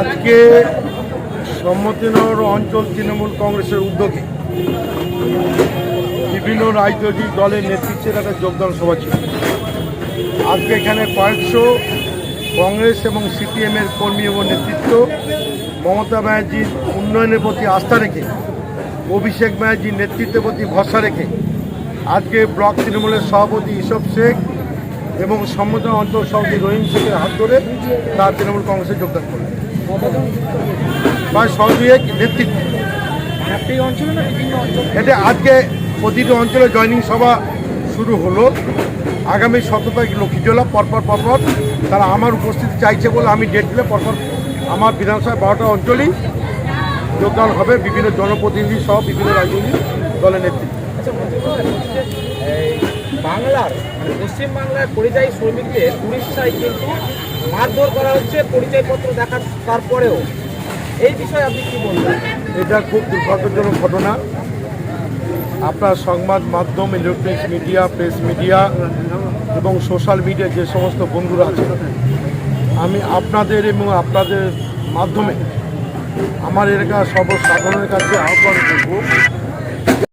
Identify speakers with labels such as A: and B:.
A: আজকে সম্মতিনগর অঞ্চল তৃণমূল কংগ্রেসের উদ্যোগে বিভিন্ন রাজনৈতিক দলের নেতৃত্বের একটা যোগদান সভা ছিল। আজকে এখানে কয়েকশো কংগ্রেস এবং সিপিএমের কর্মী এবং নেতৃত্ব, মমতা ব্যানার্জির উন্নয়নের প্রতি আস্থা রেখে, অভিষেক ব্যানার্জির নেতৃত্বের প্রতি ভরসা রেখে আজকে ব্লক তৃণমূলের সভাপতি ইসব শেখ এবং সম্বোধন অঞ্চল সভাপতি রহিম শেখের হাত ধরে তার তৃণমূল কংগ্রেসে যোগদান করলেন। বা সহযোগী নেতৃত্ব। এটা আজকে প্রতিটি অঞ্চলে জয়নিং সভা শুরু হলো। আগামী সতেরো তারিখ লক্ষ্মীজোলা, পরপর পরপর তারা আমার উপস্থিতি চাইছে বলে আমি ডেট দিলে পরপর আমার বিধানসভা বারোটা অঞ্চলেই যোগদান হবে। বিভিন্ন জনপ্রতিনিধি সহ বিভিন্ন রাজনৈতিক দলের নেতৃত্ব।
B: বাংলার মানে পশ্চিমবাংলার পরিযায়ী শ্রমিকদের উড়িষ্যায় কিন্তু মারধর করা হচ্ছে, পরিচয়পত্র দেখার তারপরেও। এই বিষয়ে আপনি কি বলবেন?
A: এটা খুব দুর্ভাগ্যজনক ঘটনা। আপনার সংবাদ মাধ্যম ইলেকট্রনিক্স মিডিয়া প্রেস মিডিয়া এবং সোশ্যাল মিডিয়া যে সমস্ত বন্ধুরা আছে, আমি আপনাদের এবং আপনাদের মাধ্যমে আমার এলাকার সর্বসাধারণের কাছে আহ্বান করব